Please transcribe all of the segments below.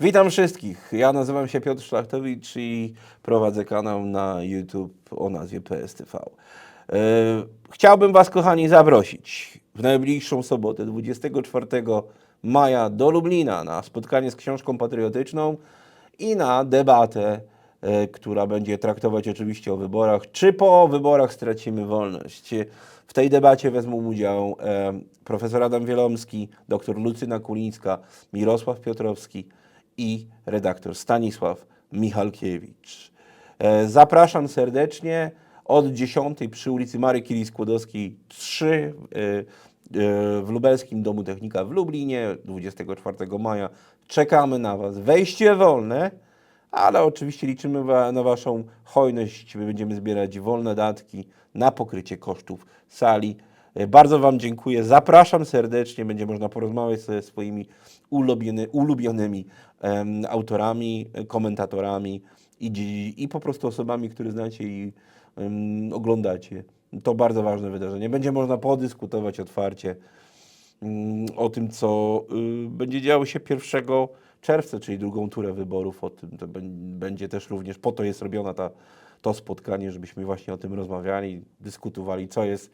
Witam wszystkich. Ja nazywam się Piotr Szlachtowicz i prowadzę kanał na YouTube o nazwie PSTV. E, Chciałbym Was, kochani, zaprosić w najbliższą sobotę, 24 maja, do Lublina na spotkanie z książką patriotyczną i na debatę, e, która będzie traktować oczywiście o wyborach. Czy po wyborach stracimy wolność? W tej debacie wezmą udział e, profesor Adam Wielomski, dr Lucyna Kulińska, Mirosław Piotrowski i redaktor Stanisław Michalkiewicz. E, Zapraszam serdecznie od 10 przy ulicy Mary Curie Skłodowskiej 3 e, e, w Lubelskim Domu Technika w Lublinie 24 maja. Czekamy na Was. Wejście wolne, ale oczywiście liczymy na Waszą hojność. Będziemy zbierać wolne datki na pokrycie kosztów sali. E, Bardzo Wam dziękuję. Zapraszam serdecznie. Będzie można porozmawiać ze swoimi ulubiony, ulubionymi autorami, komentatorami i, i po prostu osobami, które znacie i oglądacie. To bardzo ważne wydarzenie. Będzie można podyskutować otwarcie mm, o tym, co y, będzie działo się 1 czerwca, czyli drugą turę wyborów. O tym to bę- będzie też również, po to jest robiona ta, to spotkanie, żebyśmy właśnie o tym rozmawiali, dyskutowali, co jest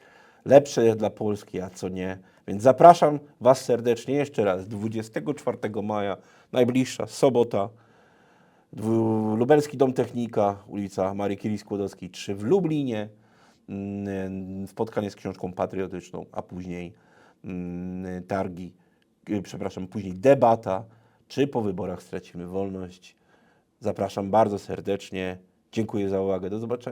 lepsze dla Polski, a co nie. Więc zapraszam Was serdecznie jeszcze raz 24 maja, najbliższa sobota, Lubelski Dom Technika, ulica Marii Curie Skłodowskiej 3 w Lublinie. Mm, Spotkanie z książką patriotyczną, a później mm, targi, y, przepraszam, później debata, czy po wyborach stracimy wolność. Zapraszam bardzo serdecznie. Dziękuję za uwagę. Do zobaczenia.